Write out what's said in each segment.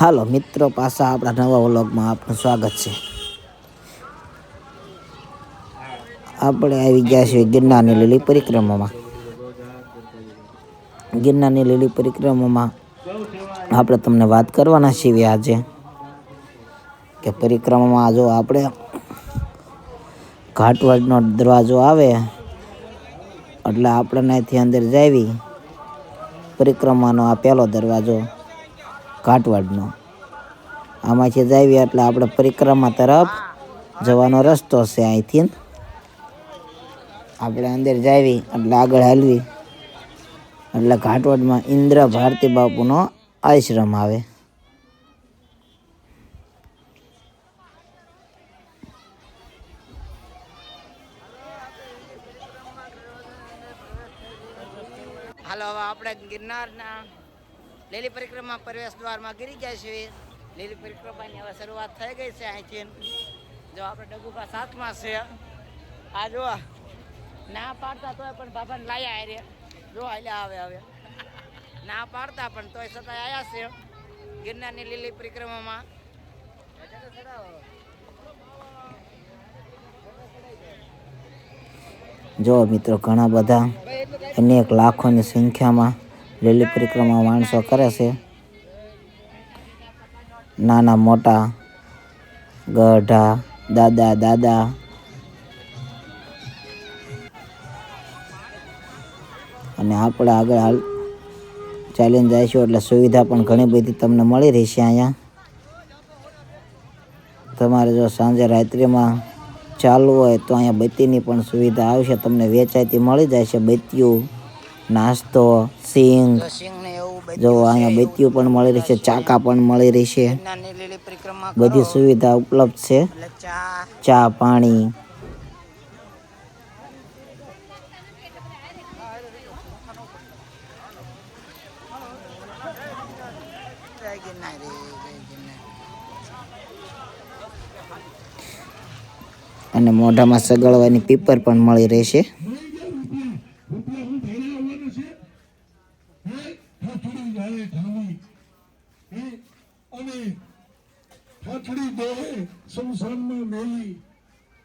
હાલો, મિત્રો, પાછા આપણા નવા વ્લોગમાં આપનું સ્વાગત છે. આપણે આવી ગયા છીએ ગિરનારની લીલી પરિક્રમામાં. ગિરનારની લીલી પરિક્રમામાં આપણે તમને વાત કરવાના છીએ આજે કે પરિક્રમામાં જો આપણે ઘાટવાડનો દરવાજો આવે, એટલે આપણે અહીંથી અંદર જાવી પરિક્રમાનો આ પહેલો દરવાજો ઘાટવાડનો આમાંથી જાવી એટલે આપણે પરિક્રમા તરફ જવાનો રસ્તો છે અહીંથી. આપણે અંદર જાવી એટલે આગળ હાલવી. એટલે ઘાટવાડમાં ઇન્દ્ર ભારતી બાપુનો આશ્રમ આવે. હાલો આપણે ગિરનારના લીલી પરિક્રમા પ્રવેશ દ્વારમાં ગીરી ગયા છીએ લીલી પરિક્રમાની હવે શરૂઆત થઈ ગઈ છે અહીંથી. જો આપણે ડગુકા સાથમાં છે. આ જો, ના પાડતા તોય પણ બાબાને લાયા આ રે જો હાલ્યા આવે હવે. ના પાડતા પણ તોય છતાં આવ્યા છે. ગિરનારની લીલી પરિક્રમામાં. જો મિત્રો ઘણા બધા અનેક લાખોની સંખ્યામાં લીલી પરિક્રમા માણસો કરે છે. નાના મોટા, ગઢા, દાદા દાદા. અને આપણે આગળ હાલ ચાલીને જઈશું એટલે સુવિધા પણ ઘણી બધી તમને મળી રહેશે અહીંયા. તમારે જો સાંજે રાત્રિમાં ચાલુ હોય તો અહીંયા બત્તીની પણ સુવિધા આવશે, તમને વેચાયતી મળી જાય છે બત્તીઓ. નાસ્તો સિંગ સિંહ ને એવું બધું જો અહીંયા બત્તીઓ પણ મળી રહેશે ચાકા પણ મળી રહેશે બધી સુવિધા ઉપલબ્ધ છે. ચા. પાણી. અને મોઢામાં સગળવાની પીપર પણ મળી રહેશે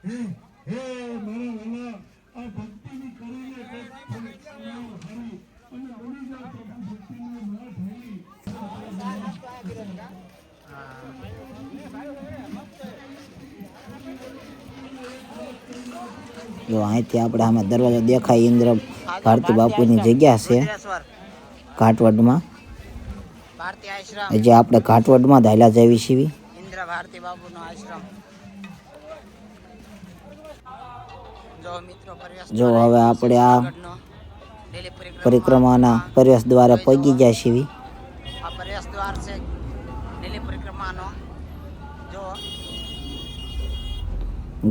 હે હે મારા વાલા આ ભક્તિની કરીને હારી. અને ઉડી જા પ્રભુ ભક્તિનો નાથ હોઈ જો અહીંથી આપણે આમાં દરવાજો દેખાય ઇન્દ્ર ભારતી બાપુની જગ્યા છે ઘાટવડમાં. ભારતી આપણે ઘાટવડમાં જ જેવી છીએ. ઇન્દ્ર ભારતી બાબુનો આશ્રમ. જો હવે આપણે આ પરિક્રમાના પ્રવેશ દ્વારા પહોંચી જાય છીએ આ પ્રવેશ દ્વાર છે લીલી પરિક્રમાનો. જો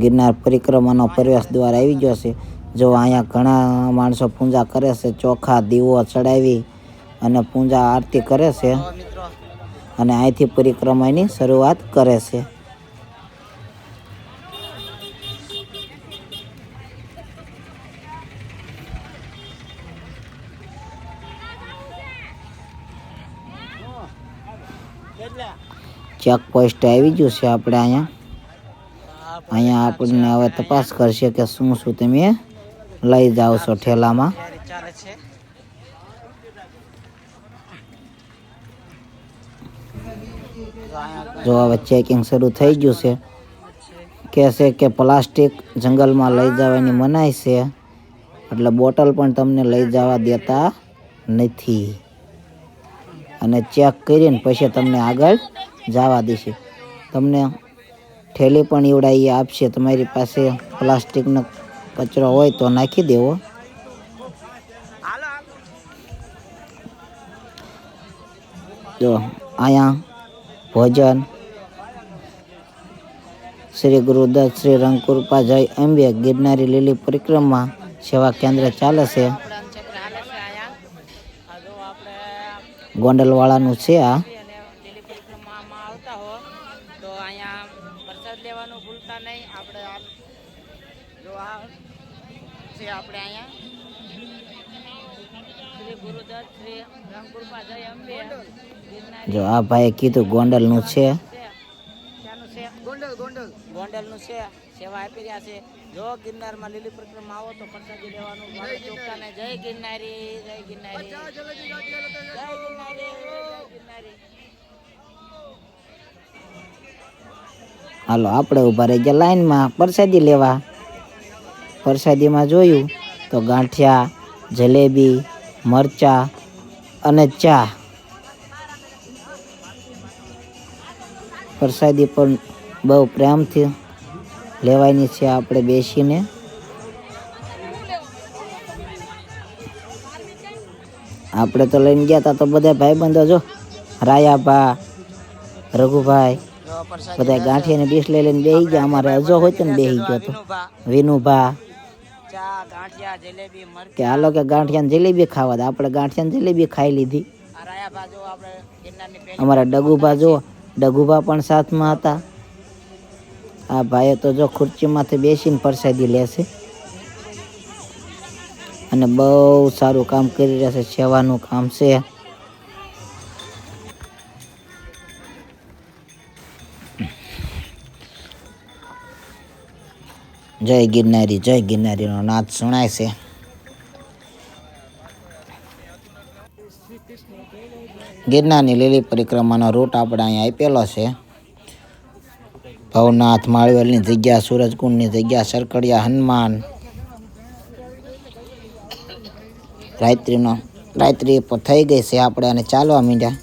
ગિરનાર પરિક્રમાનો પ્રવેશ દ્વાર આવી ગયો છે. જો અહીંયા ઘણા માણસો પૂજા કરે છે ચોખા દીવો ચડાવી અને પૂજા આરતી કરે છે અને અહીંથી પરિક્રમાની શરૂઆત કરે છે. ચેક પોસ્ટ આવી ગયું છે આપણે અહીંયા. અહીંયા આપણને હવે તપાસ કરશે કે શું શું તમે લઈ જાઓ છો ઠેલામાં. જો હવે ચેકિંગ શરૂ થઈ ગયું છે. કહેશે કે પ્લાસ્ટિક જંગલમાં લઈ જવાની મનાય છે. એટલે બોટલ પણ તમને લઈ જવા દેતા નથી. અને ચેક કરીને પછી તમને આગળ જવા દેશે. તમને ઠેલી પણ એવડાવી આપશે. તમારી પાસે પ્લાસ્ટિકનો કચરો હોય તો નાખી દેવો. જો, અહીંયા ભોજન શ્રી ગુરુદત્ત શ્રી રંગકૃપા જય અંબે ગિરનારી લીલી પરિક્રમા સેવા કેન્દ્ર ચાલે છે આપણે અંચક્ર હાલે છે અહીંયા આ જો આપણે ગોંડલવાળાનું છે આ. લેવાનું ભૂલતા નહીં. આપણે આ જો આ છે આપણે અહીંયા જો આ ભાઈ કીધું ગોંડલનું છે. છે. ગોંડલ ગોંડલ. ગોંડલનું છે. સેવા આપી રહ્યા છે. જો ગિરનારમાં લીલી પરિક્રમા આવો તો પ્રસાદી લેવાનું. જય ગિરનારી. જય ગિરનારી જય ગિરનારી જય ગિરનારી. હાલો આપણે ઊભા રહી ગયા લાઈનમાં. પ્રસાદી લેવા. પ્રસાદીમાં જોયું તો ગાંઠિયા જલેબી મરચા અને ચા. પ્રસાદી પણ બહુ પ્રેમથી લેવાની છે આપણે બેસીને. આપણે તો લઈને ગયા હતા તો બધા ભાઈબંધો જો. રાયાભા, રઘુભાઈ, બધા ગાંઠી ગાંઠિયાની ડીશ લઈ લઈને બેસી ગયા. અમારે અજો હોય ને બેસી ગયો તો. વિનુભા. ગાંઠિયા કે હાલો કે ગાંઠિયા જલેબી ખાવા આપણે ગાંઠિયાની જલેબી ખાઈ લીધી. અમારા ડગુભા જો ડગુભા પણ સાથમાં હતા. આ ભાઈએ તો જો ખુરચીમાંથી બેસીને પ્રસાદી લેશે અને બહુ સારું કામ કરી રહ્યા છે, સેવાનું કામ છે. જય ગિરનારી, જય ગિરનારીનો નાદ સુણાય છે. ગિરનારની લીલી પરિક્રમાનો રૂટ આપણે અહીંયા આપેલો છે. ભવનાથ, માળવેલની જગ્યા, સૂરજકુંડની જગ્યા, સરકડિયા, હનુમાન. રાત્રિનો રાત્રિ થઈ ગઈ છે આપણે અને ચાલવા માંડ્યા.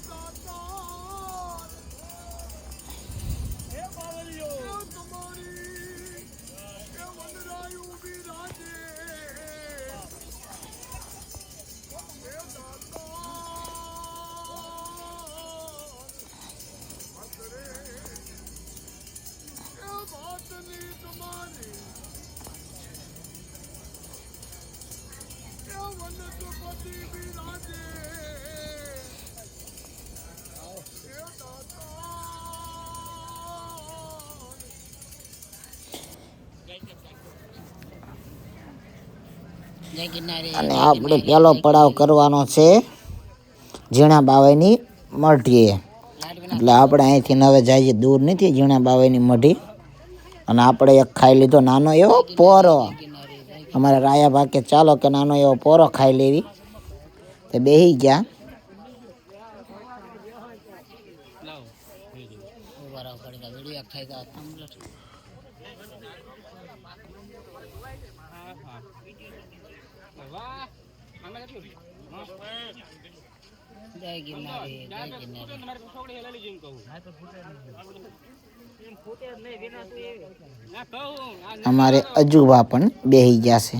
અને આપણે પહેલો પડાવ કરવાનો છે ઝીણા બાવાઈની મઢીએ એટલે આપણે અહીંથી હવે જઈએ દૂર નથી ઝીણા બાવાઈની મઢી. અને આપણે એક ખાઈ લીધો નાનો એવો પોરો. અમારા રાયા ભાગે ચાલો કે નાનો એવો પોરો ખાઈ લેવી. તે બેસી ગયા. અમારે અજુબા પણ બેહી ગયા છે.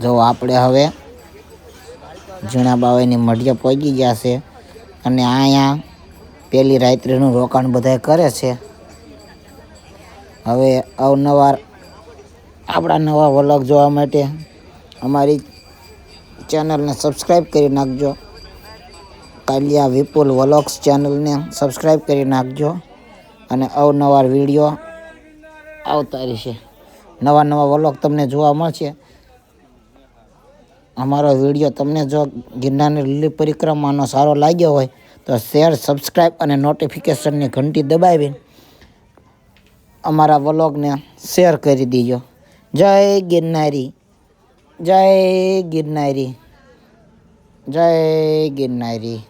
જો આપણે હવે ઝીણા બાવાઈની મઢીએ પહોંચી ગયા છે અને અહીંયા પેલી રાત્રિનું રોકાણ બધા કરે છે. હવે અવનવાર આપણા નવા વલગ જોવા માટે અમારી ચેનલને સબસ્ક્રાઈબ કરી નાખજો. કાલિયા વિપુલ વ્લોગ્સ ચેનલને સબસ્ક્રાઈબ કરી નાખજો અને અવનવાર વીડિયો આવતા રહેશે. નવા નવા વલોગ તમને જોવા મળશે. અમારો વીડિયો તમને જો ગિરનારની લીલી પરિક્રમાનો સારો લાગ્યો હોય તો શેર સબસ્ક્રાઈબ અને નોટિફિકેશનની ઘંટી દબાવી અમારા વ્લોગને શેર કરી દીજો. જય ગિરનારી. જય ગિરનારી. જય ગિરનારી.